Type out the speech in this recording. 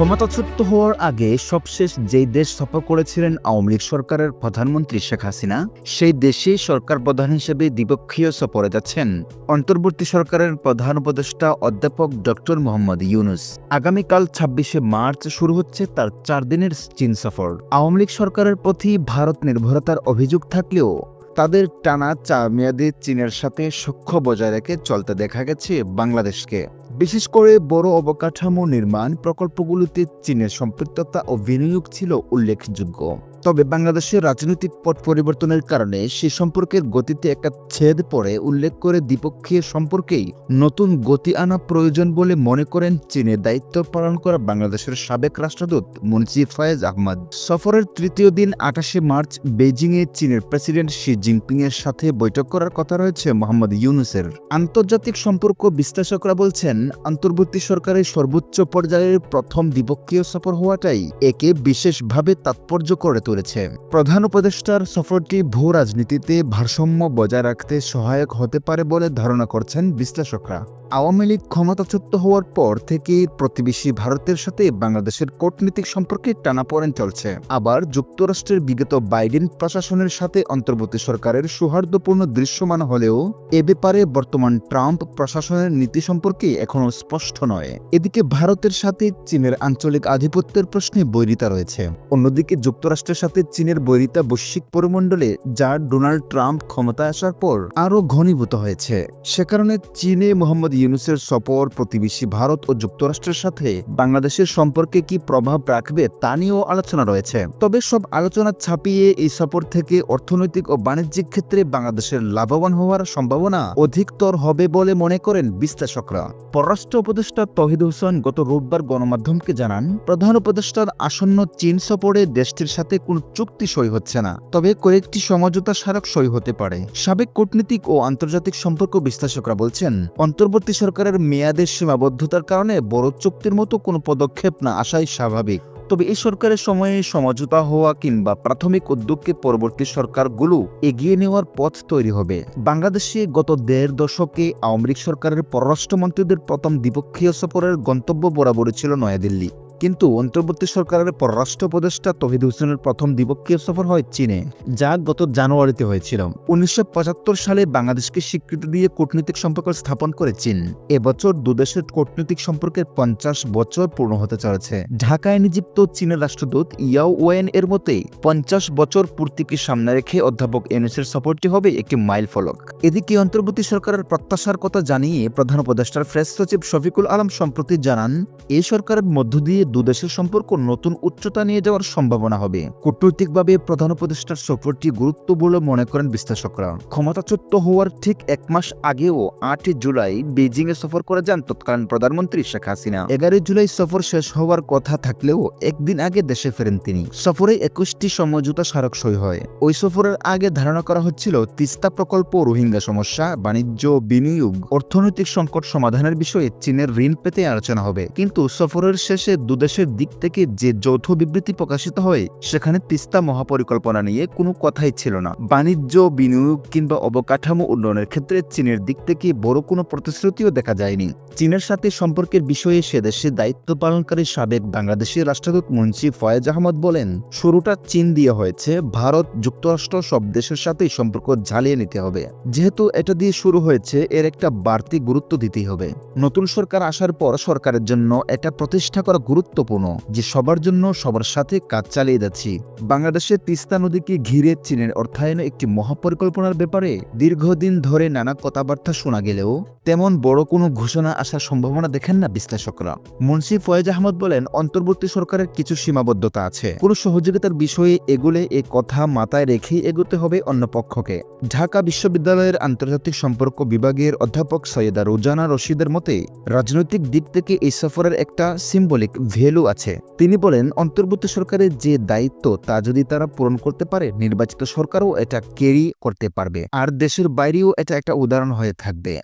ক্ষমতাচ্যুত হওয়ার আগে সবশেষ যেই দেশ সফর করেছিলেন আওয়ামী লীগ সরকারের প্রধানমন্ত্রী শেখ হাসিনা, সেই দেশে সরকার প্রধান হিসেবে দ্বিপক্ষীয় সফরে যাচ্ছেন। অন্তর্বর্তী সরকারের প্রধান উপদেষ্টা অধ্যাপক ডক্টর মোহাম্মদ ইউনুস। আগামীকাল ছাব্বিশে মার্চ শুরু হচ্ছে তার চার দিনের চীন সফর। আওয়ামী লীগ সরকারের প্রতি ভারত নির্ভরতার অভিযোগ থাকলেও তাদের টানা চা মেয়াদি চীনের সাথে সখ্য বজায় রেখে চলতে দেখা গেছে বাংলাদেশকে। বিশেষ করে বড় অবকাঠামো নির্মাণ প্রকল্পগুলোতে চীনের সম্পৃক্ততা ও বিনিয়োগ ছিল উল্লেখযোগ্য। তবে বাংলাদেশের রাজনৈতিক পট পরিবর্তনের কারণে সে সম্পর্কের গতিতে একটা ছেদ পড়ে উল্লেখ করে দ্বিপক্ষীয় সম্পর্কেই নতুন গতি আনা প্রয়োজন বলে মনে করেন চীনের দায়িত্ব পালন করা বাংলাদেশের সাবেক রাষ্ট্রদূত মুন্সি ফয়েজ আহমদ। সফরের তৃতীয় দিন আঠাশে মার্চ বেজিংয়ে চীনের প্রেসিডেন্ট শি জিনপিং এর সাথে বৈঠক করার কথা রয়েছে মোহাম্মদ ইউনুসের। আন্তর্জাতিক সম্পর্ক বিশ্লেষকরা বলছেন, অন্তর্বর্তী সরকারের সর্বোচ্চ পর্যায়ের প্রথম দ্বিপক্ষীয় সফর হওয়াটাই একে বিশেষভাবে তাৎপর্য করে তুলেছে প্রধান উপদেষ্টার সফরটি ভূ রাজনীতিতে ভারসাম্য বজায় রাখতে সহায়ক হতে পারে বলে ধারণা করছেন বিশ্লেষকরা। আওয়ামী লীগ ক্ষমতাচ্যুত হওয়ার পর থেকে প্রতিবেশী ভারতের সাথে বাংলাদেশের কূটনীতিক সম্পর্কে টানাপোড়েন চলছে। আবার যুক্তরাষ্ট্রের বিগত বাইডেন প্রশাসনের সাথে অন্তর্বর্তী সরকারের সৌহার্দ্যপূর্ণ দৃশ্যমান হলেও এ ব্যাপারে বর্তমান ট্রাম্প প্রশাসনের নীতি সম্পর্কে এখনও স্পষ্ট নয়। এদিকে ভারতের সাথে চীনের আঞ্চলিক আধিপত্যের প্রশ্নে বৈরিতা রয়েছে। অন্যদিকে যুক্তরাষ্ট্রের সাথে চীনের বৈরিতা বৈশ্বিক পরিমণ্ডলে যা ডোনাল্ড ট্রাম্প ক্ষমতায় আসার পর আরও ঘনীভূত হয়েছে। সে কারণে চীনে মোহাম্মদ ইউনুসের সফর প্রতিবেশী ভারত ও যুক্তরাষ্ট্রের সাথে বাংলাদেশের সম্পর্কে কি প্রভাব রাখবে তা নিয়েও আলোচনা রয়েছে। তবে সব আলোচনা ছাপিয়ে এই সফর থেকে অর্থনৈতিক ও বাণিজ্যিক ক্ষেত্রে বাংলাদেশের লাভবান হওয়ার সম্ভাবনা অধিকতর হবে বলে মনে করেন বিশ্লেষকরা। পররাষ্ট্র উপদেষ্টা তহিদ হোসেন গত রোববার গণমাধ্যমকে জানান, প্রধান উপদেষ্টার আসন্ন চীন সফরে দেশটির সাথে কোনো চুক্তি সই হচ্ছে না। তবে কয়েকটি সমঝোতা স্মারক সই হতে পারে। সাবেক কূটনীতিক ও আন্তর্জাতিক সম্পর্ক বিশ্লেষকরা বলছেন, অন্তর্বর্তী সরকারের মেয়াদের সীমাবদ্ধতার কারণে বড় চুক্তির মতো কোনো পদক্ষেপ না আসাই স্বাভাবিক। তবে এই সরকারের সময়ে সমঝোতা হওয়া কিংবা প্রাথমিক উদ্যোগকে পরবর্তী সরকারগুলো এগিয়ে নেওয়ার পথ তৈরি হবে। বাংলাদেশে গত দেড় দশকে আওয়ামী লীগ সরকারের পররাষ্ট্রমন্ত্রীদের প্রথম দ্বিপক্ষীয় সফরের গন্তব্য বরাবরই ছিল নয়াদিল্লি। কিন্তু অন্তর্বর্তী সরকারের পররাষ্ট্র উপদেষ্টা তহিদ হোসেনের প্রথম দ্বিপক্ষীয় সফর হয় চীনে, যা গত জানুয়ারিতে হয়েছিল। উনিশশো পঁচাত্তর সালে বাংলাদেশকে স্বীকৃতি দিয়ে কূটনৈতিক সম্পর্ক স্থাপন করে চীন। এবছর দুদেশের কূটনৈতিক সম্পর্কের পঞ্চাশ বছর পূর্ণ হতে চলেছে। ঢাকায় নিযুক্ত চীনের রাষ্ট্রদূত ইয়াও ওয়েন এর মতেই পঞ্চাশ বছর পূর্তিকে সামনে রেখে অধ্যাপক এনএসের সফরটি হবে একটি মাইল ফলক। এদিকে অন্তর্বর্তী সরকারের প্রত্যাশার কথা জানিয়ে প্রধান উপদেষ্টার প্রেস সচিব শফিকুল আলম সম্প্রতি জানান এই সরকারের মধ্য দিয়ে দুদেশের সম্পর্ক নতুন উচ্চতা নিয়ে যাওয়ার সম্ভাবনা হবে। কূটনৈতিকভাবে প্রধান উপদেষ্টার সফরটি গুরুত্ব বলে মনে করেন বিশ্লেষকরা। ক্ষমতাচ্যুত হওয়ার ঠিক এক মাস আগেও আটই জুলাই বেজিং এ সফর করে যান তৎকালীন প্রধানমন্ত্রী শেখ হাসিনা। এগারোই জুলাই সফর শেষ হওয়ার কথা থাকলেও একদিন আগে দেশে ফেরেন তিনি। সফরে একুশটি সমঝোতা স্মারক সই হয়। ওই সফরের আগে ধারণা করা হচ্ছিল, তিস্তা প্রকল্প রোহিঙ্গা সমস্যা, বাণিজ্য, বিনিয়োগ, অর্থনৈতিক সংকট সমাধানের বিষয়ে চীনের ঋণ পেতে আলোচনা হবে। কিন্তু সফরের শেষে দুদেশের দিক থেকে যে যৌথ বিবৃতি প্রকাশিত হয়, সেখানে তিস্তা মহাপরিকল্পনা নিয়ে কোনো কথাই ছিল না। বাণিজ্য, বিনিয়োগ কিংবা অবকাঠামো উন্নয়নের ক্ষেত্রে চীনের দিক থেকে বড় কোনো প্রতিশ্রুতিও দেখা যায়নি। চীনের সাথে সম্পর্কের বিষয়ে সে দেশে দায়িত্ব পালনকারী সাবেক বাংলাদেশের রাষ্ট্রদূত মুন্সি ফয়েজ আহমদ বলেন, শুরুটা চীন দিয়ে হয়েছে, ভারত যুক্তরাষ্ট্র সব দেশের সাথেই সম্পর্ক ঝালিয়ে নিতে হবে। যেহেতু এটা দিয়ে শুরু হয়েছে, এর একটা বাড়তি গুরুত্ব দিতেই হবে। নতুন সরকার আসার পর সরকারের জন্য এটা প্রতিষ্ঠা করা গুরুত্বপূর্ণ, যে সবার জন্য সবার সাথে কাজ চালিয়ে যাচ্ছি। বাংলাদেশের তিস্তা নদীকে ঘিরে চীনের অর্থায়নে একটি মহাপরিকল্পনার ব্যাপারে দীর্ঘদিন ধরে নানা কথাবার্তা শোনা গেলেও তেমন বড় কোনো ঘোষণা আসার সম্ভাবনা দেখেন না বিশ্লেষকরা। মুন্সি ফয়েজ আহমদ বলেন, অন্তর্বর্তী সরকারের কিছু সীমাবদ্ধতা আছে। কোনো সহযোগিতার বিষয়ে এগুলে এ কথা মাথায় রেখেই এগোতে হবে অন্য পক্ষকে। ঢাকা বিশ্ববিদ্যালয়ের আন্তর্জাতিক সম্পর্ক বিভাগের অধ্যাপক সৈয়দা রোজানা রশিদের মতে, রাজনৈতিক দিক থেকে এই সফরের একটা সিম্বলিক ভ্যালু আছে। তিনি বলেন, অন্তর্বর্তী সরকারের যে দায়িত্ব, তা যদি তারা পূরণ করতে পারে, নির্বাচিত সরকারও এটা ক্যারি করতে পারবে। আর দেশের বাইরেও এটা একটা উদাহরণ হয়ে থাকবে।